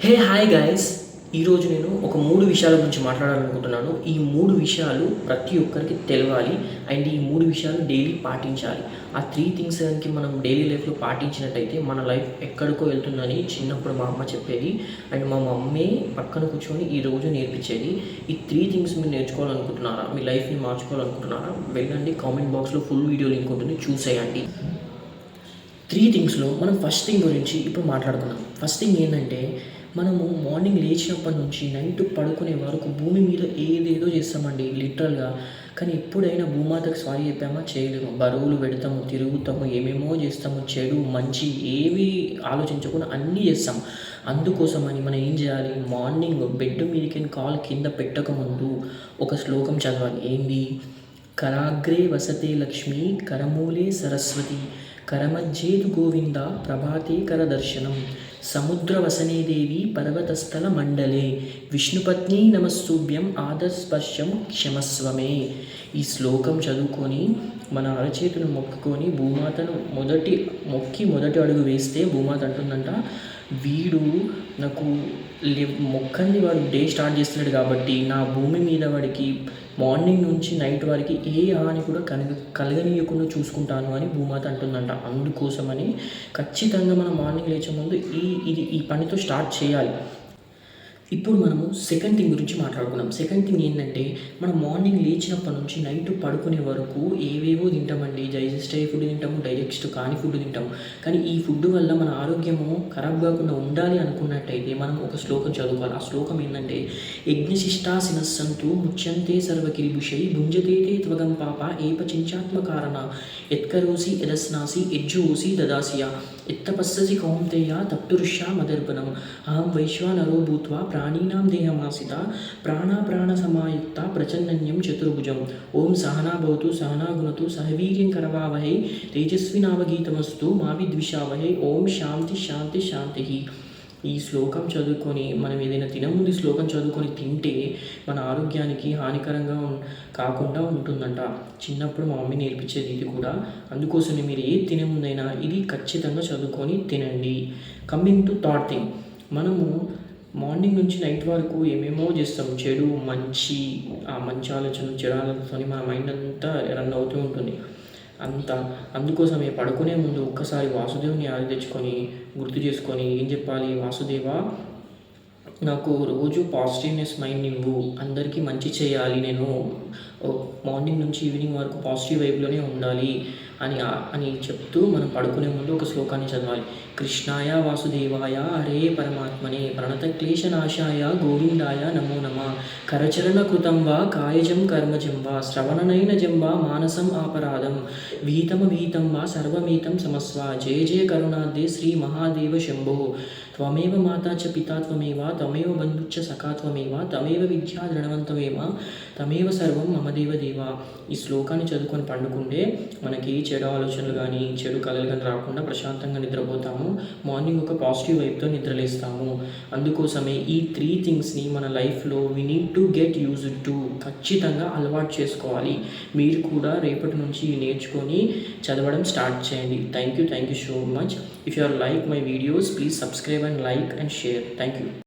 Hey hi guys ఈరోజు నేను ఒక మూడు విషయాల గురించి మాట్లాడాలనుకుంటున్నాను. ఈ మూడు విషయాలు ప్రతి ఒక్కరికి తెలవాలి. అండ్ ఈ మూడు విషయాలు డైలీ పాటించాలి. ఆ త్రీ థింగ్స్ కనుక మనం డైలీ లైఫ్లో పాటించినట్టయితే మన లైఫ్ ఎక్కడికో వెళ్తుందని చిన్నప్పుడు మా అమ్మ చెప్పేది. అండ్ మా మమ్మీ పక్కన కూర్చొని ఈ రోజు నేర్పించేది. ఈ త్రీ థింగ్స్ మీరు నేర్చుకోవాలనుకుంటున్నారా? మీ లైఫ్ని మార్చుకోవాలనుకుంటున్నారా? వెళ్ళండి కామెంట్ బాక్స్లో ఫుల్ వీడియో లింక్ ఉంటుంది. చూసేయండి. త్రీ థింగ్స్లో మనం ఫస్ట్ థింగ్ గురించి ఇప్పుడు మాట్లాడుకున్నాం ఫస్ట్ థింగ్ ఏంటంటే మనము మార్నింగ్ లేచినప్పటి నుంచి నైట్ పడుకునే వరకు భూమి మీద ఏదేదో చేస్తామండి లిటరల్గా కానీ ఎప్పుడైనా భూమాతకు సారీ చెప్పామా? చేయలేము. బరువులు పెడతాము తిరుగుతాము ఏమేమో చేస్తాము చెడు మంచి ఏవి ఆలోచించకుండా అన్నీ చేస్తాం. అందుకోసమని మనం ఏం చేయాలి? మార్నింగ్ బెడ్ మీదకి కాల్ కింద పెట్టకముందు ఒక శ్లోకం చదవాలి. ఏంది? కరాగ్రే వసతే లక్ష్మి కరమూలే సరస్వతి కరమజ్జేతు గోవింద ప్రభాతే దర్శనం సముద్రవసనేదేవి పర్వతస్థల మండలే విష్ణుపత్ని నమస్సూభ్యం ఆదస్పర్శం క్షమస్వమే. ఈ శ్లోకం చదువుకొని మన అరచేతును మొక్కుకొని భూమాతను మొదటి మొక్కి మొదటి అడుగు వేస్తే భూమాత అంటుందంట వీడు నాకు లే మొక్కంది వాడు డే స్టార్ట్ చేస్తున్నాడు కాబట్టి నా భూమి మీద వాడికి మార్నింగ్ నుంచి నైట్ వరకు ఏ హాని కూడా కలగ కలగనీయకుండా చూసుకుంటాను అని భూమాత అంటుందంట. అందుకోసమని ఖచ్చితంగా మనం మార్నింగ్ లేచే ముందు ఈ ఇది ఈ పనితో స్టార్ట్ చేయాలి. ఇప్పుడు మనము సెకండ్ థింగ్ గురించి మాట్లాడుకున్నాం. సెకండ్ థింగ్ ఏంటంటే మనం మార్నింగ్ లేచినప్పటి నుంచి నైట్ పడుకునే వరకు ఏవేవో తింటామండి. డైజెస్ట్ అయ్యే ఫుడ్ తింటాము డైజెస్ట్ కాని ఫుడ్ తింటాము. కానీ ఈ ఫుడ్ వల్ల మన ఆరోగ్యము ఖరాబ్ కాకుండా ఉండాలి అనుకున్నట్టయితే మనం ఒక శ్లోకం చదువుకోవాలి. ఆ శ్లోకం ఏంటంటే యజ్ఞశిష్టాసినస్సంతు ముచ్యంతే సర్వకిరిభుషై భుంజతేతే త్వగం పాప ఏపచించాత్మ కారణ. ఎత్కరోసి ఎదస్నాసి ఎజ్జుసి దదాసియా. ఎత్తపస్ససి కౌంతేయ తప్తురుష్యా మదర్పణం అహం వైశ్వానరో భూత్వా ప్రాణీనాం దేహమాసిత ప్రాణాప్రాణ సమాయుక్త ప్రచన్నన్యం చతుర్భుజం ఓం సహనా భవతు సహనా గుణతు సహవీర్యం కరవావహై తేజస్వినావగీతమస్తు మావి ద్విషావహై ఓం శాంతి శాంతి శాంతి ఈ శ్లోకం చదువుకొని మనం ఏదైనా తినముందు శ్లోకం చదువుకొని తింటే మన ఆరోగ్యానికి హానికరంగా ఉం- కాకుండా ఉంటుందంట. చిన్నప్పుడు మా మమ్మీ నేర్పించేది ఇది కూడా. అందుకోసమే మీరు ఏ తినే ముందైనా ఇది ఖచ్చితంగా చదువుకొని తినండి. Coming to that thing. మనము మార్నింగ్ నుంచి నైట్ వరకు ఏమేమో చేస్తాం. చెడు మంచి ఆ మంచి ఆలోచనలు చెడు ఆలోచనలు మన మైండ్ అంతా రన్ అవుతూ ఉంటుంది. అంత అందుకోసమే పడుకునే ముందు ఒక్కసారి వాసుదేవుని ఆది తెచ్చుకొని గుర్తు చేసుకొని ఏం చెప్పాలి? వాసుదేవా నాకు రోజు పాజిటివ్నెస్ మైండ్ ఇవ్వు అందరికీ మంచి చేయాలి నేను. మార్నింగ్ నుంచి ఈవినింగ్ వరకు పాజిటివ్ వైపులోనే ఉండాలి. అని అని చెప్తూ మనం పడుకునే ముందు ఒక శ్లోకాన్ని చదవాలి. కృష్ణాయ వాసుదేవాయ హరే పరమాత్మనే ప్రణత క్లేశనాశాయ గోవిందాయ నమో నమ. కరచరణ కృతం వా కాయజం కర్మజం వా శ్రవణనైనజం వా మానసం ఆపరాధం. వీతమ వీతం వా సర్వమీతం సమస్వ. జయ జయ కరుణాదే శ్రీ మహాదేవ శంభో. త్వమేవ మాతా చ పితా త్వమేవ త్వమేవ బంధుచ్చ సఖా త్వమేవ తమేవ విద్యా దృఢవంతమేవ తమేవ సర్వం మమదేవ దేవ. ఈ శ్లోకాన్ని చదువుకొని పండుకుంటే మనకి చెడు ఆలోచనలు కానీ చెడు కళలు కానీ రాకుండా ప్రశాంతంగా నిద్రపోతాము. మార్నింగ్ ఒక పాజిటివ్ వైపుతో నిద్రలేస్తాము. అందుకోసమే ఈ త్రీ థింగ్స్ని మన లైఫ్లో we need to get use to ఖచ్చితంగా అలవాటు చేసుకోవాలి. మీరు కూడా రేపటి నుంచి నేర్చుకొని చదవడం స్టార్ట్ చేయండి. Thank you thank you so much. If you are like my videos please subscribe and like and share thank you